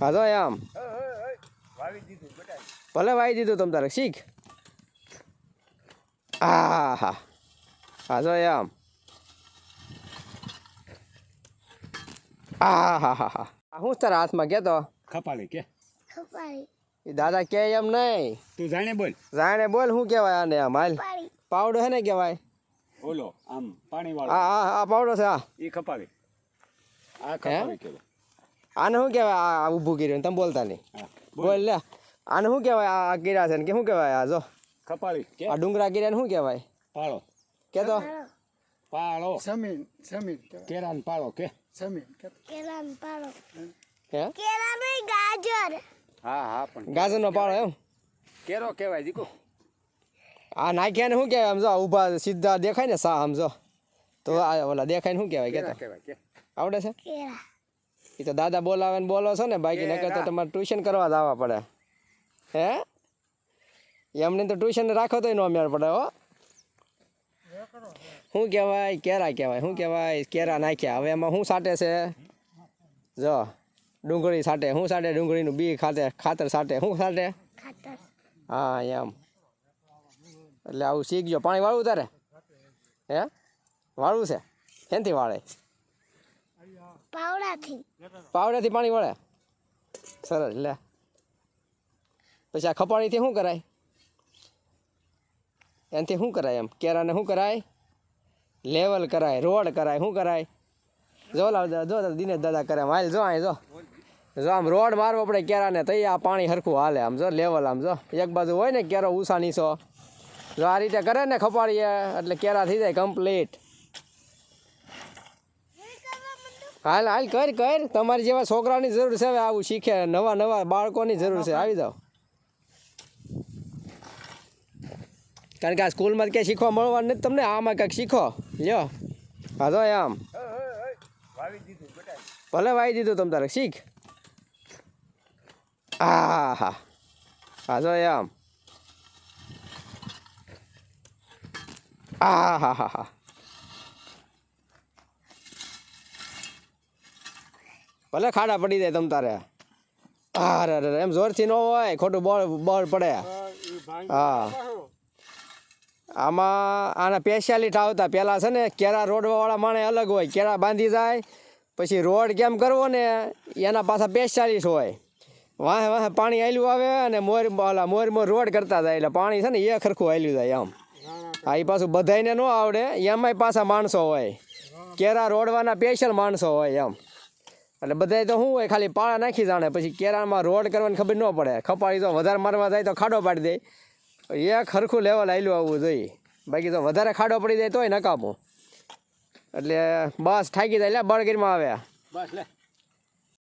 હા તો આમ. વાવી દીધું ભલે વાવી દીધું તમ તારે શીખ. આ હા હા જો આમ આ હા હા હા હું તારા હાથમાં કહેતો ખપાળી કે. ખપાળી દાદા કે એમ નહીં. તું જાણે બોલ. જાણે બોલ શું કહેવાય આને આમ? હાલ. પાવડો છે ને કહેવાય? ઓલો આમ પાણી વાળો આ આ પાવડો છે આ એ ખપાળી આ ખપાળી કહેવાય આને શું કહેવાય? આ ઊભું કર્યું તમે બોલતા નહીં. બોલ. લે. આને શું કહેવાય? આ કીરા છે ને કે શું કહેવાય? આ જો. ખપાળી. આ ડુંગરા કીરાને શું કહેવાય? પાળો. કે તો? પાળો. જમીન જમીન કેરાન પાળો કે? જમીન કેળાનો પાડો હે? કેળાનો ગાજર. હા હા પણ ગાજરનો પાળો એમ? કેરો કહેવાય દીકુ. આ નાખ્યા ને શું કહેવાય? આમ જો ઊભા સીધા દેખાય ને સા આમ જો. તો આ ઓલા દેખાય ને શું કહેવાય? કેતા કે? આવડે છે? કેળા. એ તો દાદા બોલાવે ને બોલો છો ને બાકી નકર તો તમારે ટ્યુશન કરવા જ આવવા પડે. હે? એમને તો ટ્યુશન રાખો તોય નો મેળ પડે હો. શું કહેવાય? કેરા કહેવાય? શું કહેવાય? કેરા નાખ્યા. હવે એમાં શું સાટે છે? જો ડુંગળી સાટે. શું સાટે ડુંગળીનું? બી ખાતે ખાતર સાટે. શું સાટે? હા એમ. એટલે આવું શીખજો. પાણી વાળવું તારે? હે? વાળવું છે? એનાથી વાળે? પાવડાથી. પાવડેથી પાણી વળે? સરસ, લે. પછી આ ખપાણીથી શું કરાય? એનાથી શું કરાય એમ? કેરાને શું કરાય? લેવલ કરાય, રોડ કરાય, શું કરાય? જો લાવ જો દિનેશ દાદા કરે. હાલ જો અહીં, જો. જો આમ રોડ મારવો પડે કેરાને, તો આ પાણી સરખું હાલે આમ, જો, લેવલ આમ, જો. એક બાજુ હોય ને કેરો ઊંસા નીસો જો આ રીતે કરે ને ખપાડીએ એટલે કેરા થઈ જાય કમ્પ્લીટ હાલ હાલ, કર કર. તમારી જેવા છોકરાની જરૂર છે, હવે આવું શીખે. નવા નવા બાળકોની જરૂર છે. આવી જાઓ. કારણ કે આ સ્કૂલમાં ક્યાંય શીખવા મળવાનું નથી તમને? આમાં કંઈક શીખો. લ્યો. હા તો આમ. ભલે વાવી દીધું તમ તારે. શીખ. આ હા. હા તો આમ. આ હા હા હા. ભલે ખાડા પડી જાય તમ તારે. અરે અરે એમ જોરથી ન હોય ખોટું બળ બળ પડે. હા આમાં આના સ્પેશિયાલિટી આવતા. પહેલાં છે ને કેરા રોડવાળા માણે અલગ હોય. કેરા બાંધી જાય પછી રોડ કેમ કરવો ને એના પાછા સ્પેશિયાલિસ્ટ હોય. વાહે વાહે પાણી આયલું આવે અને મોર ઓલા મોર મોર રોડ કરતા જાય. એટલે પાણી છે ને એ ખરખું આયલું જાય આમ હા. એ પાછું બધાયને ન આવડે એમાંય પાછા માણસો હોય. કેરા રોડવાના સ્પેશિયલ માણસો હોય એમ. એટલે બધાય તો શું હોય, ખાલી પાળા નાખી જાણે, પછી કેરામાં રોડ કરવાની ખબર ન પડે. ખપાડી તો વધારે મારવા જાય તો ખાડો પાડી દે. એક ખરખું લેવલ આવેલું આવવું જોઈએ. બાકી તો વધારે ખાડો પડી જાય તોય નકામું. એટલે બસ થાકી જાય એટલે બળગીરમાં આવ્યા. બસ, લે.